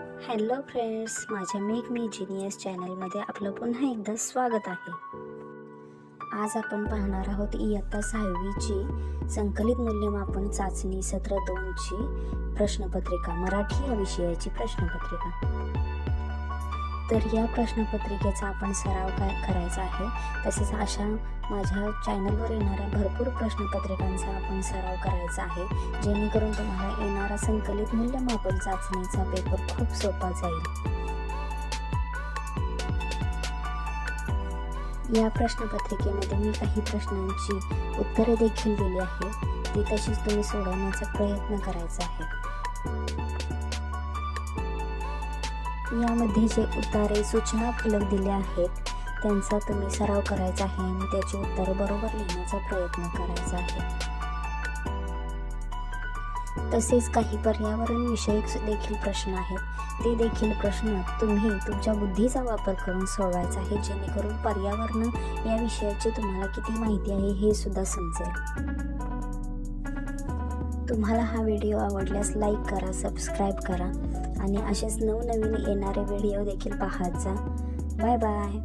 Hello friends माझ्या make me genius चॅनलमध्ये आपलं पुन्हा एकदा स्वागत आहे. आज आपण पाहणार आहोत इयत्ता सहावीची संकलित मूल्यमापन चाचणी सत्र दोनची प्रश्नपत्रिका मराठी या विषयाची प्रश्नपत्रिका. तर या प्रश्नपत्रिकेचा आपण सराव काय करायचा आहे? तसेच अशा माझ्या चॅनलवर येणाऱ्या भरपूर प्रश्नपत्रिकांचा आपण सराव करायचा आहे. जेणेकरून तुम्हाला येणारा संकलित मूल्यमापन चाचणीचा पेपर खूप सोपा जाईल. या प्रश्नपत्रिकेमध्ये मी काही प्रश्नांची उत्तरे देखील दिली आहे ती तशीच तुम्ही सोडवण्याचा प्रयत्न करायचा आहे. यामध्ये जे उतारे सूचना फलक दिले आहेत त्यांचा तुम्ही सराव करायचा आहे आणि त्याची उत्तरे बरोबर लिहिण्याचा प्रयत्न करायचा आहे. तसेच काही पर्यावरण विषयक देखील प्रश्न आहेत. ते देखील प्रश्न तुम्ही तुमच्या बुद्धीचा वापर करून सोडवायचा आहे जेणेकरून पर्यावरण या विषयाची तुम्हाला किती माहिती आहे हे सुद्धा समजेल. तुम्हाला हा व्हिडिओ आवडल्यास लाईक करा सबस्क्राईब करा आणि असेच नवनवीन येणारे व्हिडिओ देखील पाहत जा. Bye bye.